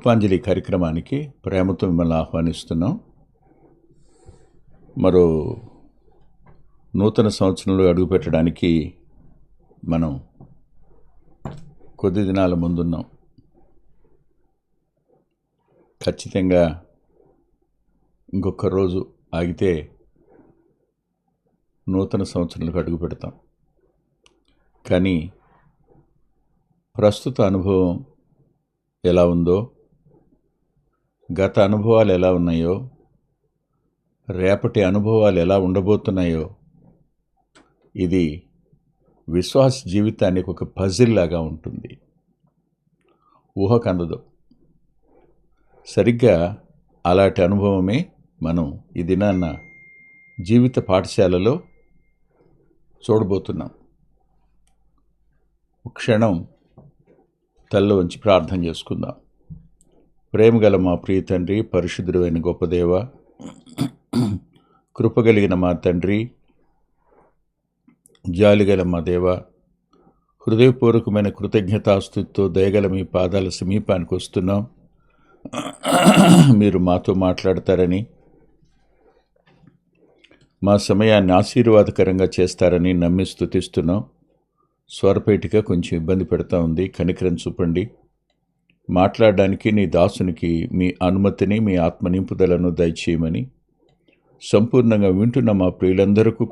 కృపాంజలి కార్యక్రమానికి ప్రేమతో మిమ్మల్ని ఆహ్వానిస్తున్నాం. మరో నూతన సంవత్సరంలో అడుగుపెట్టడానికి మనం కొద్ది దినాల ముందున్నాం. ఖచ్చితంగా ఇంకొక రోజు ఆగితే నూతన సంవత్సరంలోకి అడుగు పెడతాం. కానీ ప్రస్తుత అనుభవం ఎలా ఉందో గత అనుభవాలు ఎలా ఉన్నాయో రేపటి అనుభవాలు ఎలా ఉండబోతున్నాయో ఇది విశ్వాస జీవితానికి ఒక పజిల్ లాగా ఉంటుంది. ఊహకందదు సరిగ్గా అలాంటి అనుభవమే మనం ఈ దినాన్న జీవిత పాఠశాలలో చూడబోతున్నాం. క్షణం తల్ల వంచి ప్రార్థన చేసుకుందాం. ప్రేమగల మా ప్రియ తండ్రి పరిశుద్ధుడైన గొప్పదేవ కృపగలిగిన మా తండ్రి జాలిగల మా దేవ హృదయపూర్వకమైన కృతజ్ఞతాస్థుతితో దయగల మీ పాదాల సమీపానికి వస్తున్నాం. మీరు మాతో మాట్లాడతారని మా సమయాన్ని ఆశీర్వాదకరంగా చేస్తారని నమ్మి స్థుతిస్తున్నాం స్వరపేటిక కొంచెం ఇబ్బంది పెడతా ఉంది. కనికరం చూపండి. మాట్లాడడానికి నీ దాసునికి మీ అనుమతిని మీ ఆత్మ నింపుదలను దయచేయమని సంపూర్ణంగా వింటున్న మా ప్రియులందరికీ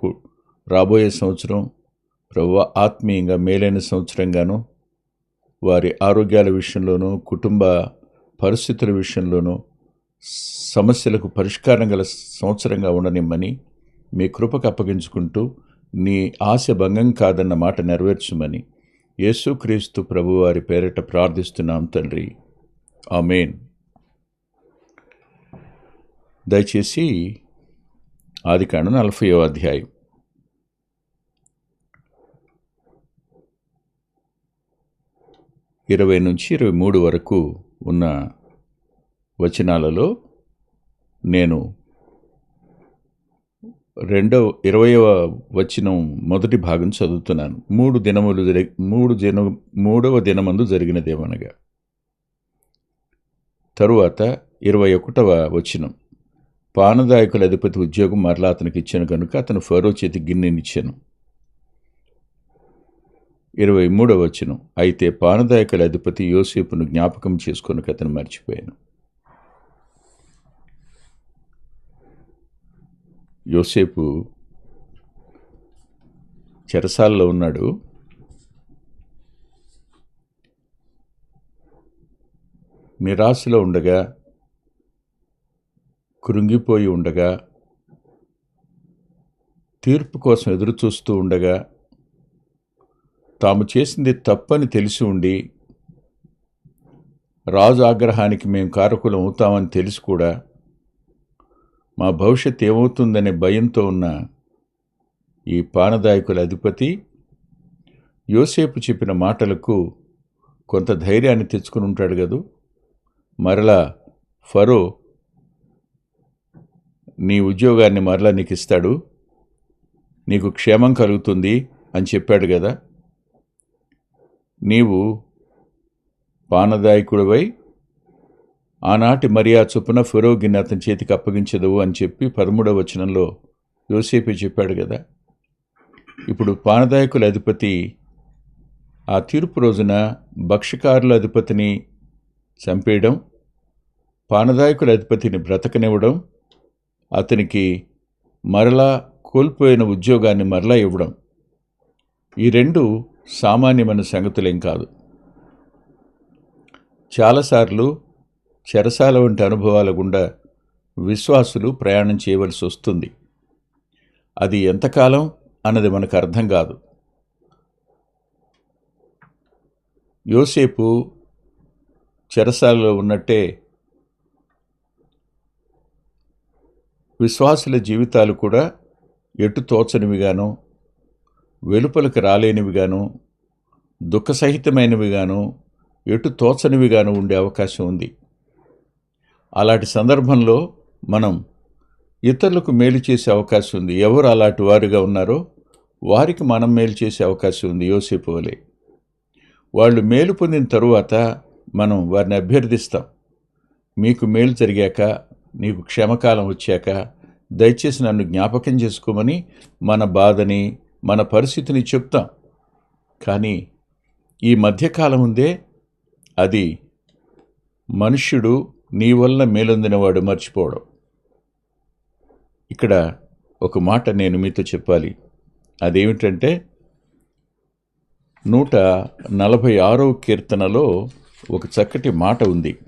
రాబోయే సంవత్సరం ప్రభు ఆత్మీయంగా మేలైన సంవత్సరంగాను వారి ఆరోగ్యాల విషయంలోనూ కుటుంబ పరిస్థితుల విషయంలోనూ సమస్యలకు పరిష్కారం గల సంవత్సరంగా ఉండనిమ్మని మీ కృపకు అప్పగించుకుంటూ నీ ఆశ భంగం కాదన్న మాట నెరవేర్చుమని యేసుక్రీస్తు ప్రభువారి పేరిట ప్రార్థిస్తున్నాం తండ్రి. ఆమెన్. దయచేసి ఆదికాండం నలభైవ అధ్యాయం. ఇరవై నుంచి ఇరవై మూడు వరకు ఉన్న వచనాలలో నేను రెండవ ఇరవయవ వచనం మొదటి భాగం చదువుతున్నాను. మూడు దినములు జరి మూడు దిన మూడవ దినమందు జరిగినదేమనగా తరువాత ఇరవై ఒకటవ వచనం. పానదాయకుల అధిపతి ఉద్యోగం మరలా అతనికి ఇచ్చాను కనుక అతను ఫరో చేతి గిన్నెనిచ్చాను ఇరవై మూడవ వచనం. అయితే పానదాయకుల అధిపతి యోసేపును జ్ఞాపకం చేసుకొనక అతను మర్చిపోయాను. యోసేపు చెరసాల్లో ఉన్నాడు. నిరాశలో ఉండగా కృంగిపోయి ఉండగా తీర్పు కోసం ఎదురు చూస్తూ ఉండగా తాము చేసింది తప్పని తెలిసి ఉండి రాజు ఆగ్రహానికి మేము కారకులం అవుతామని తెలిసి కూడా మా భవిష్యత్ ఏమవుతుందనే భయంతో ఉన్న ఈ పానదాయకుల అధిపతి యోసేపు చెప్పిన మాటలకు కొంత ధైర్యాన్ని తెచ్చుకుని ఉంటాడు కదూ. మరలా ఫరో నీ ఉద్యోగాన్ని మరలా నీకు ఇస్తాడు. నీకు క్షేమం కలుగుతుంది అని చెప్పాడు కదా. నీవు పానదాయకుడివై ఆనాటి మరియా చొప్పున ఫిరోగిని అతని చేతికి అప్పగించదు అని చెప్పి పదమూడవ వచనంలో యోసేపు చెప్పాడు కదా. ఇప్పుడు పానదాయకుల అధిపతి ఆ తీర్పు రోజున భక్ష్యకారుల అధిపతిని చంపేయడం పానదాయకుల అధిపతిని బ్రతకనివ్వడం అతనికి మరలా కోల్పోయిన ఉద్యోగాన్ని మరలా ఇవ్వడం ఈ రెండు సామాన్యమైన సంగతులేం కాదు. చాలాసార్లు చెరసాల వంటి అనుభవాల గుండా విశ్వాసులు ప్రయాణం చేయవలసి వస్తుంది. అది ఎంతకాలం అన్నది మనకు అర్థం కాదు. యోసేపు చెరసాలలో ఉన్నట్టే విశ్వాసుల జీవితాలు కూడా ఎటు తోచనివిగాను వెలుపలకు రాలేనివిగాను దుఃఖసహితమైనవిగాను ఎటు తోచనివిగాను ఉండే అవకాశం ఉంది. అలాంటి సందర్భంలో మనం ఇతరులకు మేలు చేసే అవకాశం ఉంది. ఎవరు అలాంటి వారుగా ఉన్నారో వారికి మనం మేలు చేసే అవకాశం ఉంది. యోసేపు వలె. వాళ్ళు మేలు పొందిన తరువాత మనం వారిని అభ్యర్థిస్తాం. మీకు మేలు జరిగాక నీకు క్షమకాలం వచ్చాక దయచేసి నన్ను జ్ఞాపకం చేసుకోమని మన బాధని మన పరిస్థితిని చెప్తాం. కానీ ఈ మధ్యకాలం ఉందే అది మనుష్యుడు నీ వల్ల మేలొందినవాడు మర్చిపోవడం. ఇక్కడ ఒక మాట నేను మీతో చెప్పాలి. అదేమిటంటే నూట నలభై ఆరో కీర్తనలో ఒక చక్కటి మాట ఉంది.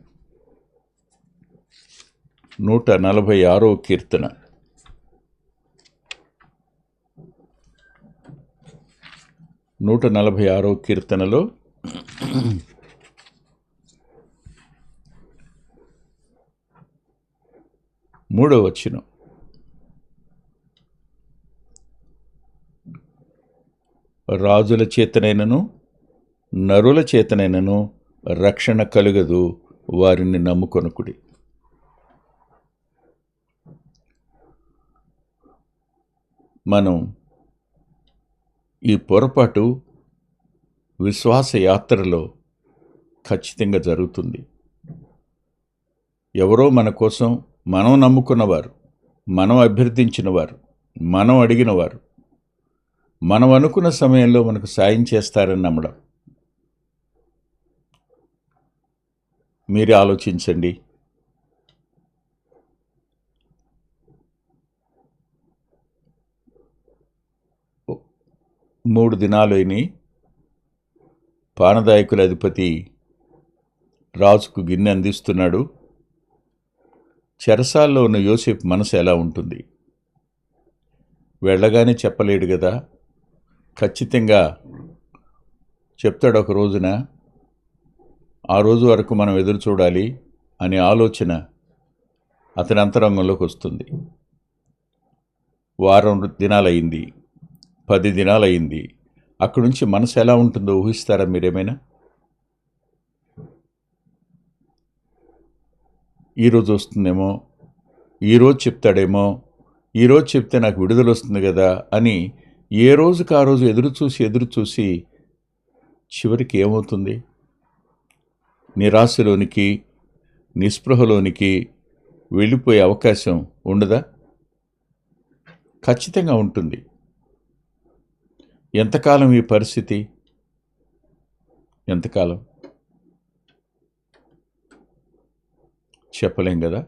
నూట నలభై ఆరో కీర్తన. నూట నలభై ఆరో కీర్తనలో మూడో వచ్చిన రాజుల చేతనైనను నరుల చేతనైనను రక్షణ కలుగదు వారిని నమ్ముకొనుకుడి. మనం ఈ పొరపాటు విశ్వాస యాత్రలో ఖచ్చితంగా జరుగుతుంది. ఎవరో మన కోసం మనం నమ్ముకున్నవారు మనం అభ్యర్థించినవారు మనం అడిగినవారు మనం అనుకున్న సమయంలో మనకు సాయం చేస్తారని నమ్మడం. మీరే ఆలోచించండి. మూడు దినాలైని పానదాయకుల అధిపతి రాజుకు గిన్నె అందిస్తున్నాడు. చెరసాల్లో ఉన్న యోసేపు మనసు ఎలా ఉంటుంది? వెళ్ళగానే చెప్పలేడు కదా ఖచ్చితంగా చెప్తాడు ఒక రోజున ఆ రోజు వరకు మనం ఎదురు చూడాలి అనే ఆలోచన అతని అంతరంగంలోకి వస్తుంది. వారం దినాలయ్యింది పది దినాలయ్యింది అక్కడి నుంచి మనసు ఎలా ఉంటుందో ఊహిస్తారా మీరేమైనా? ఈరోజు వస్తుందేమో ఈరోజు చెప్తాడేమో ఈరోజు చెప్తే నాకు విడుదల వస్తుంది కదా అని ఏ రోజుకి ఆ రోజు ఎదురు చూసి ఎదురు చూసి చివరికి ఏమవుతుంది? నిరాశలోనికి నిస్పృహలోనికి వెళ్ళిపోయే అవకాశం ఉండదా? ఖచ్చితంగా ఉంటుంది. ఎంతకాలం ఈ పరిస్థితి? ఎంతకాలం? చెప్పలేం కదా?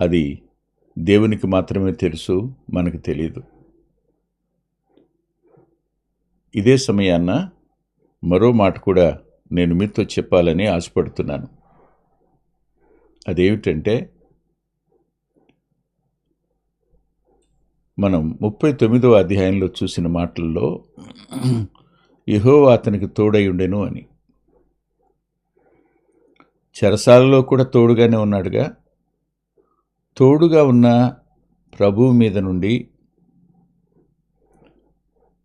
అది దేవునికి మాత్రమే తెలుసు మనకు తెలియదు ఇదే సమయాన్న మరో మాట కూడా నేను మీతో చెప్పాలని ఆశపడుతున్నాను. అదేమిటంటే మనం ముప్పై తొమ్మిదవ అధ్యాయంలో చూసిన మాటల్లో యహో అతనికి తోడై ఉండెను అని. చెరసాలలో కూడా తోడుగానే ఉన్నాడుగా. తోడుగా ఉన్న ప్రభువు మీద నుండి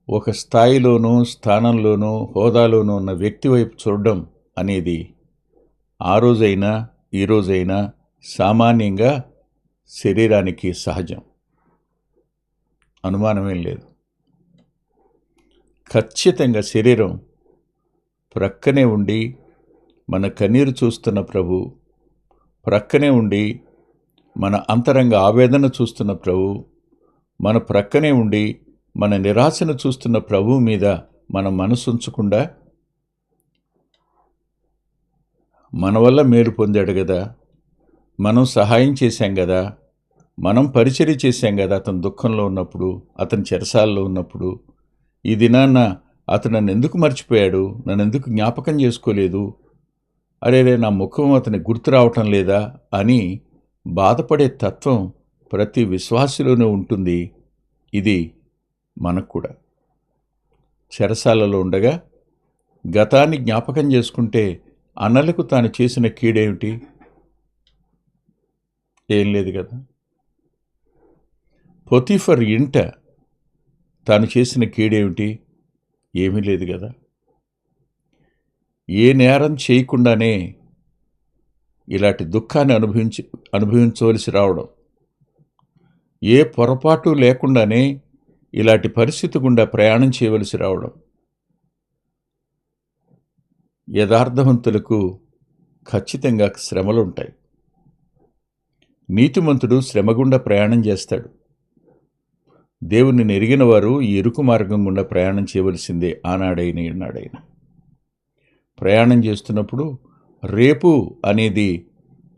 ఒక స్థాయిలోనూ స్థానంలోనూ హోదాలోనూ ఉన్న వ్యక్తి వైపు చూడడం అనేది ఆ రోజైనా ఈ రోజైనా సామాన్యంగా శరీరానికి సహజం. అనుమానమేం లేదు. ఖచ్చితంగా శరీరం ప్రక్కనే ఉండి మన కన్నీరు చూస్తున్న ప్రభు ప్రక్కనే ఉండి మన అంతరంగ ఆవేదన చూస్తున్న ప్రభు మన ప్రక్కనే ఉండి మన నిరాశను చూస్తున్న ప్రభు మీద మన మనసు ఉంచకుండా మన వల్ల మేలు పొందాడు కదా. మనం సహాయం చేశాం కదా. మనం పరిచర్య చేశాం కదా అతను దుఃఖంలో ఉన్నప్పుడు అతని చెరసాల్లో ఉన్నప్పుడు. ఈ దినాన్న అతను నన్ను ఎందుకు మర్చిపోయాడు? నన్ను ఎందుకు జ్ఞాపకం చేసుకోలేదు? అరేరే నా ముఖం అతని గుర్తు రావటం లేదా అని బాధపడే తత్వం ప్రతి విశ్వాసిలోనే ఉంటుంది. ఇది మనకు కూడా. చెరసాలలో ఉండగా గతాన్ని జ్ఞాపకం చేసుకుంటే అన్నలకు తాను చేసిన కీడేమిటి? ఏం లేదు కదా. పొతిఫర్ ఇంట తాను చేసిన కీడేమిటి? ఏమీ లేదు కదా. ఏ నేరం చేయకుండానే ఇలాంటి దుఃఖాన్ని అనుభవించి అనుభవించవలసి రావడం. ఏ పొరపాటు లేకుండానే ఇలాంటి పరిస్థితి గుండా ప్రయాణం చేయవలసి రావడం. యథార్థవంతులకు ఖచ్చితంగా శ్రమలు ఉంటాయి నీతిమంతుడు శ్రమ గుండా ప్రయాణం చేస్తాడు. దేవుని నెరిగిన వారు ఈ ఇరుకు మార్గం గుండా ప్రయాణం చేయవలసిందే ఆనాడైన ఈనాడైనా. ప్రయాణం చేస్తున్నప్పుడు రేపు అనేది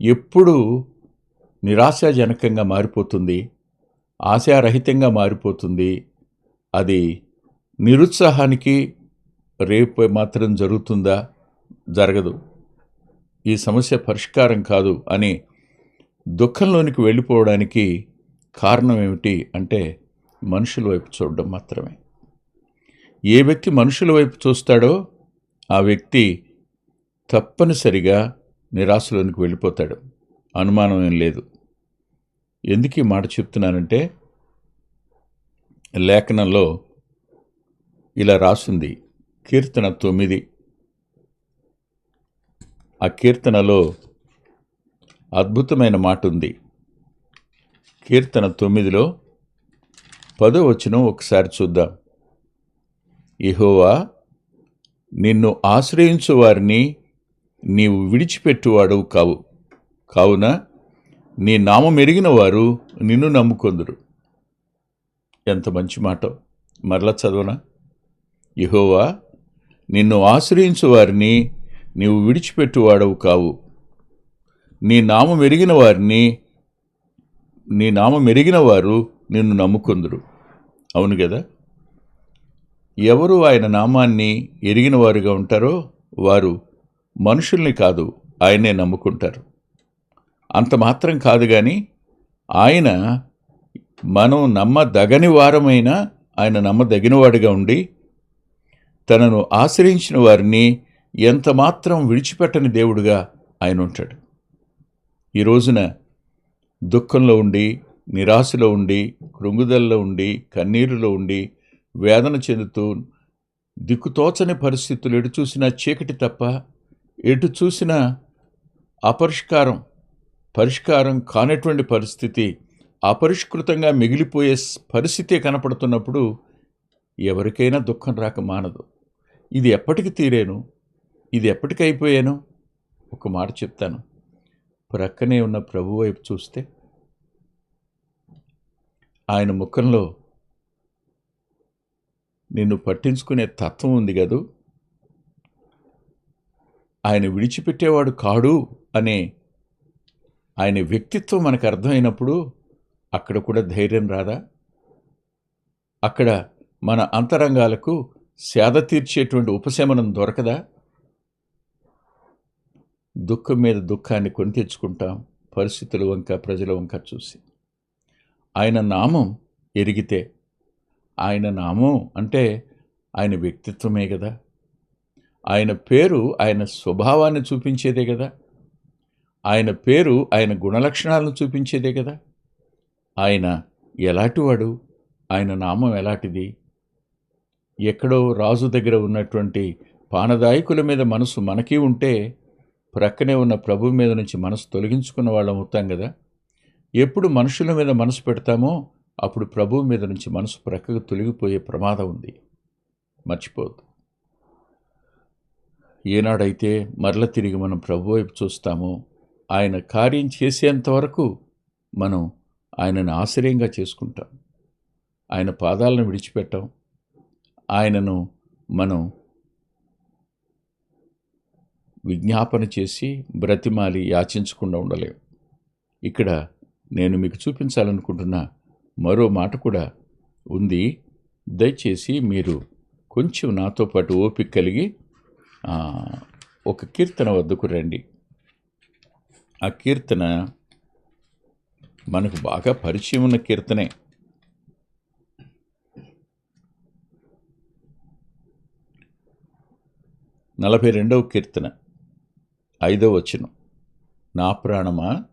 ఎప్పుడు నిరాశాజనకంగా మారిపోతుంది ఆశారహితంగా మారిపోతుంది. అది నిరుత్సాహానికి రేపు మాత్రం జరుగుతుందా? జరగదు. ఈ సమస్య పరిష్కారం కాదు అని దుఃఖంలోనికి వెళ్ళిపోవడానికి కారణం ఏమిటి అంటే మనుషుల వైపు చూడడం మాత్రమే. ఏ వ్యక్తి మనుషుల వైపు చూస్తాడో ఆ వ్యక్తి తప్పనిసరిగా నిరాశలోనికి వెళ్ళిపోతాడు. అనుమానం ఏం లేదు. ఎందుకు ఈ మాట చెప్తున్నానంటే లేఖనంలో ఇలా రాసింది. కీర్తన తొమ్మిది. ఆ కీర్తనలో అద్భుతమైన మాట ఉంది. కీర్తన తొమ్మిదిలో పదో వచనం ఒకసారి చూద్దాం. ఇహోవా నిన్ను ఆశ్రయించు వారిని నీవు విడిచిపెట్టువాడవు కావు. కావున నీ నామం ఎరిగిన వారు నిన్ను నమ్ముకొందురు. ఎంత మంచి మాట. మరలా చదవనా? యహోవా నిన్ను ఆశ్రయించు వారిని నీవు విడిచిపెట్టువాడవు కావు. నీ నామం ఎరిగిన వారిని నీ నామం ఎరిగిన వారు నిన్ను నమ్ముకొందురు. అవును కదా ఎవరు ఆయన నామాన్ని ఎరిగిన వారుగా ఉంటారో వారు మనుషుల్ని కాదు ఆయనే నమ్ముకుంటారు. అంత మాత్రం కాదు కానీ ఆయన మనం నమ్మదగని వారమైన ఆయన నమ్మదగినవాడిగా ఉండి తనను ఆశ్రయించిన వారిని ఎంతమాత్రం విడిచిపెట్టని దేవుడుగా ఆయన ఉంటాడు. ఈ రోజున దుఃఖంలో ఉండి నిరాశలో ఉండి కృంగుదల్లో ఉండి కన్నీరులో ఉండి వేదన చెందుతూ దిక్కుతోచని పరిస్థితులు ఎటు చూసినా చీకటి తప్ప ఎటు చూసినా అపరిష్కారం పరిష్కారం కానటువంటి పరిస్థితి అపరిష్కృతంగా మిగిలిపోయే స్- పరిస్థితే కనపడుతున్నప్పుడు ఎవరికైనా దుఃఖం రాక మానదు. ఇది ఎప్పటికి తీరేను? ఇది ఎప్పటికి అయిపోయాను ఒక మాట చెప్తాను. ప్రక్కనే ఉన్న ప్రభు వైపు చూస్తే ఆయన ముఖంలో నిన్ను పట్టించుకునే తత్వం ఉంది కదూ? ఆయన విడిచిపెట్టేవాడు కాడు అనే ఆయన వ్యక్తిత్వం మనకు అర్థమైనప్పుడు అక్కడ కూడా ధైర్యం రాదా? అక్కడ మన అంతరంగాలకు సేద తీర్చేటువంటి ఉపశమనం దొరకదా? దుఃఖం మీద దుఃఖాన్ని కొని తెచ్చుకుంటాం పరిస్థితుల వంక ప్రజల వంక చూసి. ఆయన నామం ఎరిగితే ఆయన నామం అంటే ఆయన వ్యక్తిత్వమే కదా. ఆయన పేరు ఆయన స్వభావాన్ని చూపించేదే కదా. ఆయన పేరు ఆయన గుణలక్షణాలను చూపించేదే కదా. ఆయన ఎలాంటివాడు ఆయన నామం ఎలాంటిది? ఎక్కడో రాజు దగ్గర ఉన్నటువంటి పానదాయకుల మీద మనసు మనకి ఉంటే ప్రక్కనే ఉన్న ప్రభు మీద నుంచి మనసు తొలగించుకున్న వాళ్ళం అవుతాం కదా. ఎప్పుడు మనుషుల మీద మనసు పెడతామో అప్పుడు ప్రభువు మీద నుంచి మనసు ప్రక్కకు తొలగిపోయే ప్రమాదం ఉంది. మర్చిపోద్దు ఏనాడైతే మరల తిరిగి మనం ప్రభు వైపు చూస్తామో ఆయన కార్యం చేసేంత వరకు మనం ఆయనను ఆశ్రయంగా చేసుకుంటాం. ఆయన పాదాలను విడిచిపెట్టాం. ఆయనను మనం విజ్ఞాపన చేసి బ్రతిమాలి యాచించకుండా ఉండలేం. ఇక్కడ నేను మీకు చూపించాలనుకుంటున్న మరో మాట కూడా ఉంది. దయచేసి మీరు కొంచెం నాతో పాటు ఓపిక కలిగి ఒక కీర్తన వద్దకు రండి. ఆ కీర్తన మనకు బాగా పరిచయం ఉన్న కీర్తనే. నలభై రెండవ కీర్తన ఐదవ వచనం. నా ప్రాణమా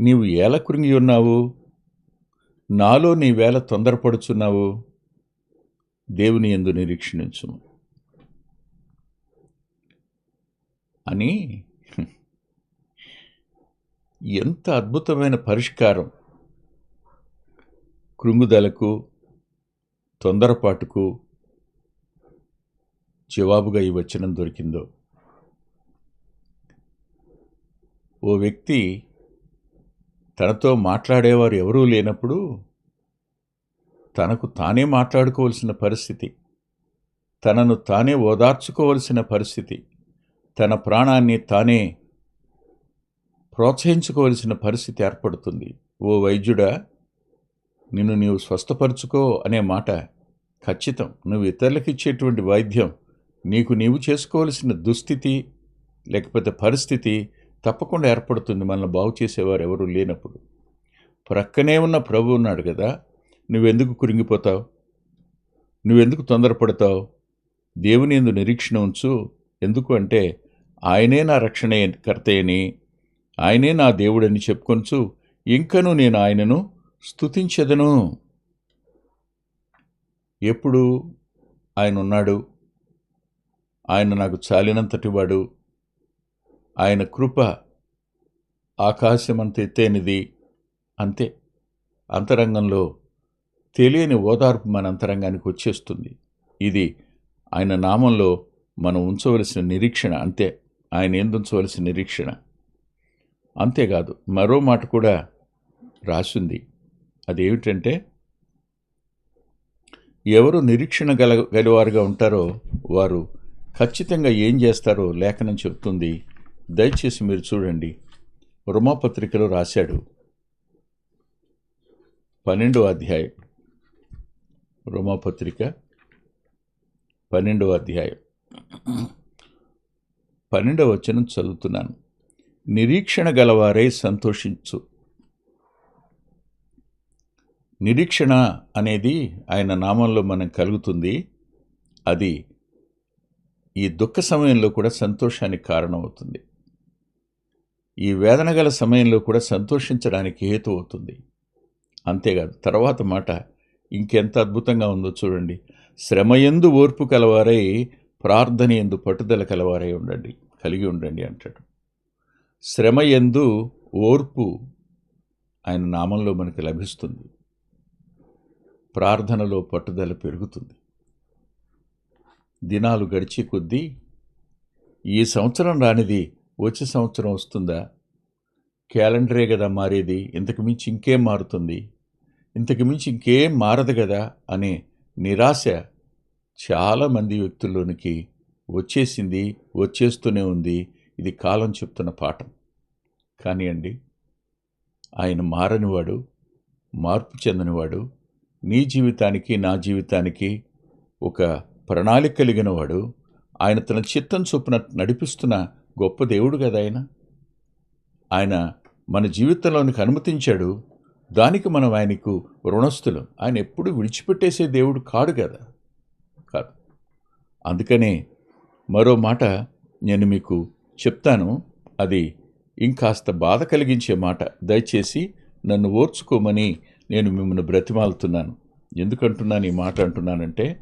నీవు ఏల కృంగి ఉన్నావు? నాలో నీ వేళ తొందరపడుచున్నావు. దేవుని ఎందు నిరీక్షణించుము అని ఎంత అద్భుతమైన పరిష్కారం. కృంగుదలకు తొందరపాటుకు జవాబుగా ఈ వచనం దొరికిందో. ఓ వ్యక్తి తనతో మాట్లాడేవారు ఎవరూ లేనప్పుడు తనకు తానే మాట్లాడుకోవలసిన పరిస్థితి తనను తానే ఓదార్చుకోవలసిన పరిస్థితి తన ప్రాణాన్ని తానే ప్రోత్సహించుకోవలసిన పరిస్థితి ఏర్పడుతుంది. ఓ వైద్యుడా నిన్ను నీవు స్వస్థపరుచుకో అనే మాట ఖచ్చితం. నువ్వు ఇతరులకు ఇచ్చేటువంటి వైద్యం నీకు నీవు చేసుకోవలసిన దుస్థితి లేకపోతే పరిస్థితి తప్పకుండా ఏర్పడుతుంది. మనల్ని బాగు చేసేవారు ఎవరు లేనప్పుడు. ప్రక్కనే ఉన్న ప్రభు ఉన్నాడు కదా నువ్వెందుకు కురింగిపోతావు? నువ్వెందుకు తొందరపడతావు? దేవుని ఎందు నిరీక్షణ ఉంచు. ఎందుకు అంటే ఆయనే నా రక్షణ కర్తయని ఆయనే నా దేవుడని చెప్పుకొంచు. ఇంకను నేను ఆయనను స్థుతించదను ఎప్పుడు? ఆయన ఉన్నాడు. ఆయన నాకు చాలినంతటి వాడు ఆయన కృప ఆకాశమంత ఎత్తేనిది అంతే. అంతరంగంలో తెలియని ఓదార్పు మన అంతరంగానికి వచ్చేస్తుంది. ఇది ఆయన నామంలో మనం ఉంచవలసిన నిరీక్షణ అంతే. ఆయన ఎందుంచవలసిన నిరీక్షణ? అంతేకాదు మరో మాట కూడా రాసింది. అదేమిటంటే ఎవరు నిరీక్షణ గల గలవారుగా ఉంటారో వారు ఖచ్చితంగా ఏం చేస్తారో లేఖనం చెప్తుంది. దయచేసి మీరు చూడండి. రుమాపత్రికలో రాశాడు. పన్నెండో అధ్యాయం. రోమాపత్రిక పన్నెండవ అధ్యాయం. పన్నెండవ వచనం చదువుతున్నాను. నిరీక్షణ గలవారే సంతోషించు. నిరీక్షణ అనేది ఆయన నామంలో మనం కలుగుతుంది. అది ఈ దుఃఖ సమయంలో కూడా సంతోషానికి కారణమవుతుంది. ఈ వేదన గల సమయంలో కూడా సంతోషించడానికి హేతు అవుతుంది. అంతేకాదు తర్వాత మాట ఇంకెంత అద్భుతంగా ఉందో చూడండి. శ్రమయందు ఓర్పు కలవారై ప్రార్థన ఎందు పట్టుదల కలవారై ఉండండి కలిగి ఉండండి అంటాడు. శ్రమ ఎందు ఓర్పు ఆయన నామంలో మనకి లభిస్తుంది. ప్రార్థనలో పట్టుదల పెరుగుతుంది. దినాలు గడిచే కొద్దీ ఈ సంవత్సరం రానిది వచ్చే సంవత్సరం వస్తుందా? క్యాలెండరే కదా మారేది. ఇంతకు మించి ఇంకేం మారుతుంది? ఇంతకు మించి ఇంకేం మారదు కదా అనే నిరాశ చాలామంది వ్యక్తుల్లోనికి వచ్చేసింది వచ్చేస్తూనే ఉంది. ఇది కాలం చెప్తున్న పాఠం. కానీ అండి ఆయన మారనివాడు మార్పు చెందనివాడు నీ జీవితానికి నా జీవితానికి ఒక ప్రణాళిక కలిగిన వాడు ఆయన తన చిత్తం చొప్పున నడిపిస్తున్న గొప్ప దేవుడు కదా ఆయన? ఆయన మన జీవితంలోనికి అనుమతించాడు. దానికి మనం ఆయనకు రుణస్థులం. ఆయన ఎప్పుడు విడిచిపెట్టేసే దేవుడు కాడు కదా? కాదు. అందుకనే మరో మాట నేను మీకు చెప్తాను. అది ఇంకాస్త బాధ కలిగించే మాట. దయచేసి నన్ను ఓర్చుకోమని నేను మిమ్మల్ని బ్రతిమాలుతున్నాను. ఎందుకంటున్నాను ఈ మాట అంటున్నానంటే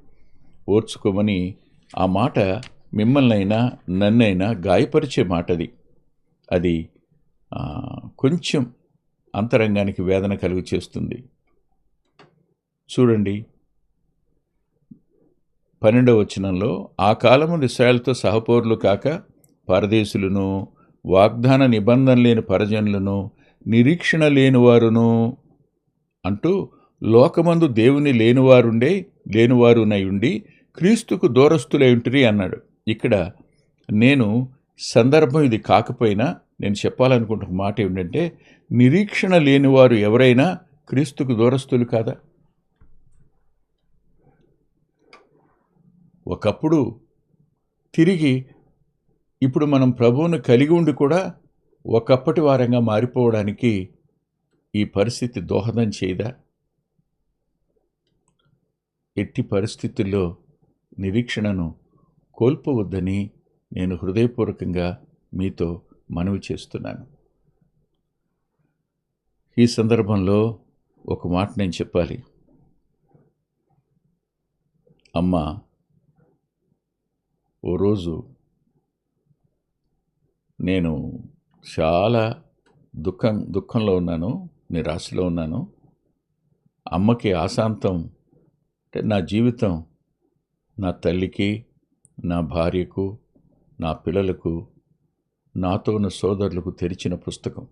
ఓర్చుకోమని ఆ మాట మిమ్మల్నైనా నన్నైనా గాయపరిచే మాట అది అది కొంచెం అంతరంగానికి వేదన కలుగు చేస్తుంది. చూడండి. పన్నెండవ వచనంలో ఆ కాలము ఇస్రాయల్తో సహపౌరులు కాక పరదేశులను వాగ్దాన నిబంధన లేని పరజనులను నిరీక్షణ లేనివారును అంటూ లోకమందు దేవుని లేనివారుండే లేనివారునై ఉండి క్రీస్తుకు దూరస్తులై ఉంటిరి అన్నాడు. ఇక్కడ నేను సందర్భం ఇది కాకపోయినా నేను చెప్పాలనుకుంటున్న మాట ఏమిటంటే నిరీక్షణ లేనివారు ఎవరైనా క్రీస్తుకు దూరస్తులు కాదా? ఒకప్పుడు తిరిగి ఇప్పుడు మనం ప్రభువును కలిగి ఉండి కూడా ఒకప్పటి వారంగా మారిపోవడానికి ఈ పరిస్థితి దోహదం చేయదా? ఎట్టి పరిస్థితుల్లో నిరీక్షణను కోల్పోవద్దని నేను హృదయపూర్వకంగా మీతో మనవి చేస్తున్నాను. ఈ సందర్భంలో ఒక మాట నేను చెప్పాలి. అమ్మ ఓ రోజు నేను చాలా దుఃఖం దుఃఖంలో ఉన్నాను నిరాశలో ఉన్నాను. అమ్మకి ఆశాంతం అంటే నా జీవితం నా తల్లికి నా భార్యకు నా పిల్లలకు నాతో ఉన్న సోదరులకు తెరిచిన పుస్తకం.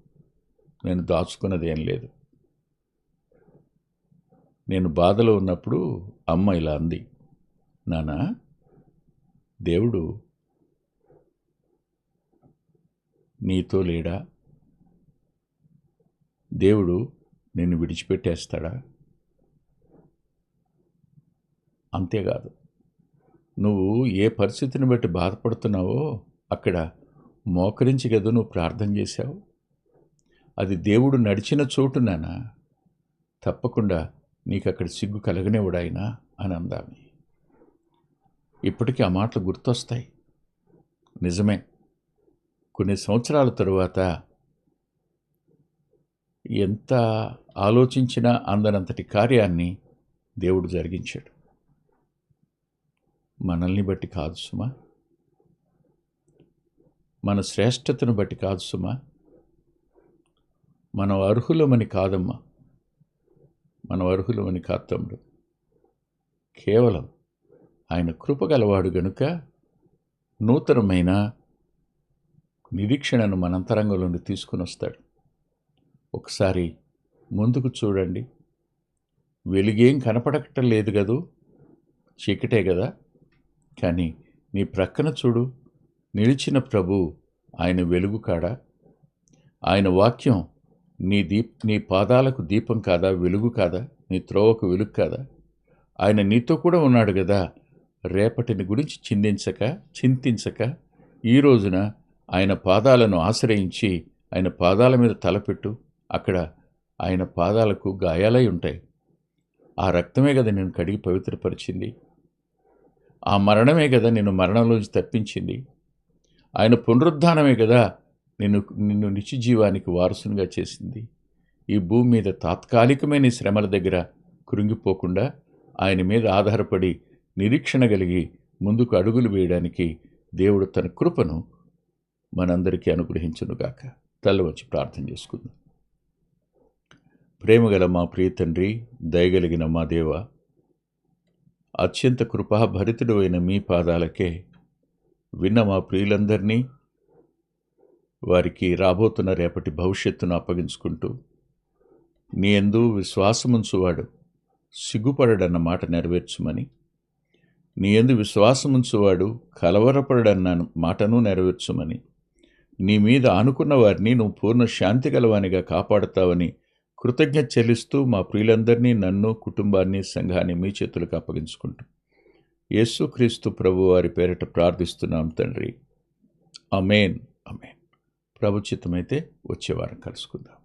నేను దాచుకున్నదేం లేదు. నేను బాధలో ఉన్నప్పుడు అమ్మ ఇలా అంది నానా దేవుడు నీతో లేడా? దేవుడు నిన్ను విడిచిపెట్టేస్తాడా? అంతేకాదు. నువ్వు ఏ పరిస్థితిని బట్టి బాధపడుతున్నావో అక్కడ మోకరించి కదా నువ్వు ప్రార్థన చేశావు. అది దేవుడు నడిచిన చోటు నానా తప్పకుండా నీకు అక్కడ సిగ్గు కలగనివ్వడాయినా అని అందామి. ఇప్పటికీ ఆ మాటలు గుర్తొస్తాయి. నిజమే. కొన్ని సంవత్సరాల తరువాత ఎంత ఆలోచించినా అందనంతటి కార్యాన్ని దేవుడు జరిగించాడు. మనల్ని బట్టి కాదు సుమా. మన శ్రేష్టతను బట్టి కాదు సుమా. మనం అర్హులమని కాదమ్మా. మనం అర్హులమని కాదు తమ్ముడు. కేవలం ఆయన కృపగలవాడు గనుక నూతనమైన నిరీక్షణను మన అంతరంగంలోని తీసుకుని వస్తాడు. ఒకసారి ముందుకు చూడండి. వెలుగేం కనపడటం లేదు కదూ. చీకటే కదా. కానీ నీ ప్రక్కన చూడు. నిలిచిన ప్రభు ఆయన వెలుగు కాడా? ఆయన వాక్యం నీ దీప్ నీ పాదాలకు దీపం కాదా? వెలుగు కాదా? నీ త్రోవకు వెలుగు కాదా? ఆయన నీతో కూడా ఉన్నాడు కదా రేపటిని గురించి చిందించక చింతించక ఈ రోజున ఆయన పాదాలను ఆశ్రయించి ఆయన పాదాల మీద తలపెట్టు. అక్కడ ఆయన పాదాలకు గాయాలై ఉంటాయి. ఆ రక్తమే కదా నేను కడిగి పవిత్రపరిచింది. ఆ మరణమే కదా నిన్ను మరణంలోంచి తప్పించింది. ఆయన పునరుద్ధానమే కదా నిన్ను నిన్ను నిత్యజీవానికి వారసునిగా చేసింది. ఈ భూమి మీద తాత్కాలికమైన శ్రమల దగ్గర కృంగిపోకుండా ఆయన మీద ఆధారపడి నిరీక్షణ కలిగి ముందుకు అడుగులు వేయడానికి దేవుడు తన కృపను మనందరికీ అనుగ్రహించునుగాక. తల్ల వచ్చి ప్రార్థన చేసుకుందాం. ప్రేమగల మా ప్రియ తండ్రి దయగలిగిన మా దేవ అత్యంత కృపాభరితుడు అయిన మీ పాదాలకే విన్న మా ప్రియులందరినీ? వారికి రాబోతున్న రేపటి భవిష్యత్తును అప్పగించుకుంటూ నీ ఎందు విశ్వాసముంచువాడు సిగ్గుపడడన్న మాట నెరవేర్చుమని నీ ఎందు విశ్వాసముంచువాడు కలవరపడడన్న మాటను నెరవేర్చుమని నీ మీద ఆనుకున్న వారిని నువ్వు పూర్ణ శాంతి గలవానిగా కాపాడుతావని కృతజ్ఞత చెల్లిస్తూ మా ప్రియులందరినీ నన్ను కుటుంబాన్ని సంఘాన్ని మీ చేతులకు అప్పగించుకుంటూ యేసుక్రీస్తు ప్రభు వారి పేరిట ప్రార్థిస్తున్నాం తండ్రి. అమేన్ అమేన్ ప్రభుచితమైతే వచ్చే వారం కలుసుకుందాం.